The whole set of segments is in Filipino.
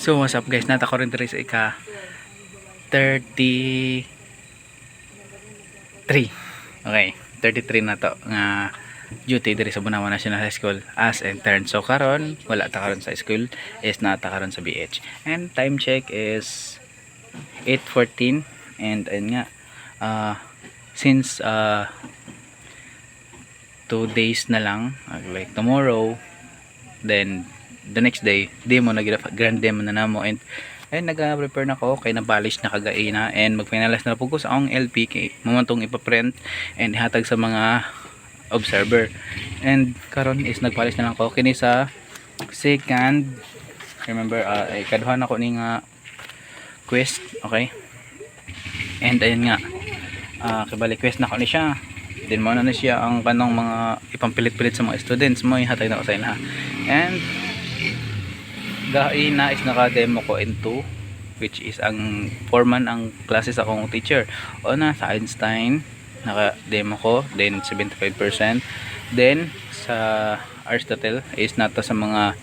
So what's up guys, nata ko rin sa ika 33 Okay, 33 na to nga duty diri sa Bunawan National High School as intern. So karon wala ta karon sa school is nata karon sa BH. And time check is 8:14 and ayun nga uh, since uh, two days na lang like tomorrow then the next day demo na gina- grand demo na namo. And ayun nag-prepare na ko kay nabalish na kagaina and mag-finalize na po ko sa akong LP kay mamantong ipaprint and ihatag sa mga observer. And karon is nagpalis na lang ko kini sa second remember uh, ay kaduhan ako ni nga quest. Okay? And ayun nga. Uh, kabali quest na ko ni siya. Din mo na na siya ang kanong mga ipampilit-pilit sa mga students. Mo ihatag na ko sa inha and dahil na is naka-demo ko in 2 which is ang foreman ang classes akong teacher. O na sa Einstein naka-demo ko then 75% then sa Aristotle is nata sa mga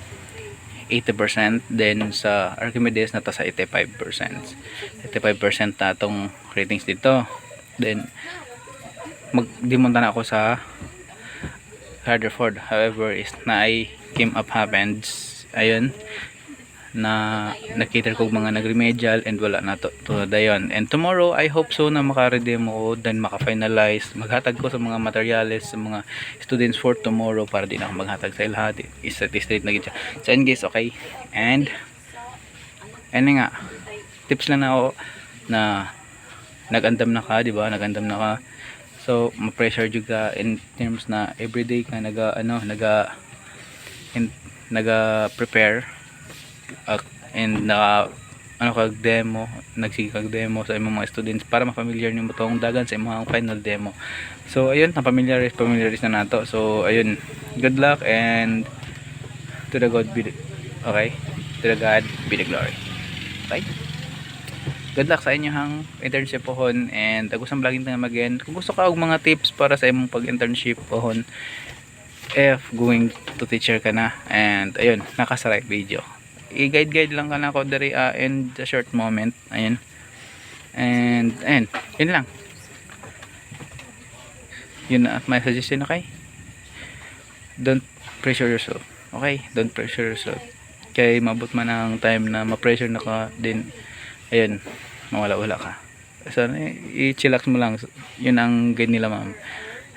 80% then sa Archimedes nata sa 85% 85% na itong ratings dito. Then mag-demonta na ako sa Rutherford. However is na ay came up happens ayun na nakita ko mga nag-remedial and wala na to, to dayon. And tomorrow I hope so na maka-redeem ko then maka-finalize maghatag ko sa mga materials sa mga students for tomorrow para din ako maghatag sa lahat isa straight na gitsa so and guys okay? And ano nga tips lang na ako na nagandam na ka di ba? Nagandam na ka. So ma-pressure juga in terms na everyday ka naga ano naga in, naga prepare uh, and naka ano kag demo nagsige kag demo sa imong mga students para ma-familiar nimo tong dagan sa imong final demo. So ayun na familiar familiaris na nato. So ayun good luck and to the God be the, okay? To the God be the glory. Okay good luck sa inyong internship pohon. And agusang vlogging tayo again. Kung gusto ka og mga tips para sa imong pag-internship pohon if going to teacher ka na. And ayun naka sa video i-guide guide lang ka na ako dari uh, in the short moment. Ayun and ayun yun lang. Yun na my suggestion okay don't pressure yourself. Okay? Don't pressure yourself. Kay mabot man ang time na ma-pressure na ka din ayun mawala-wala ka. So i-chillax mo lang. Yun ang guide nila ma'am.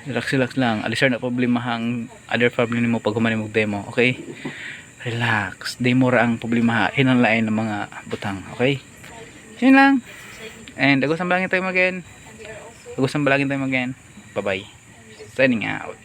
Relax relax lang. Alisar na problema hang other problem mo pag humani mo demo. Okay relax. Demo ra ang problema ha? Hinanlain ng mga butang okay? Yun lang. And agos ang balangin tayo again agos ang balangin tayo again bye bye signing out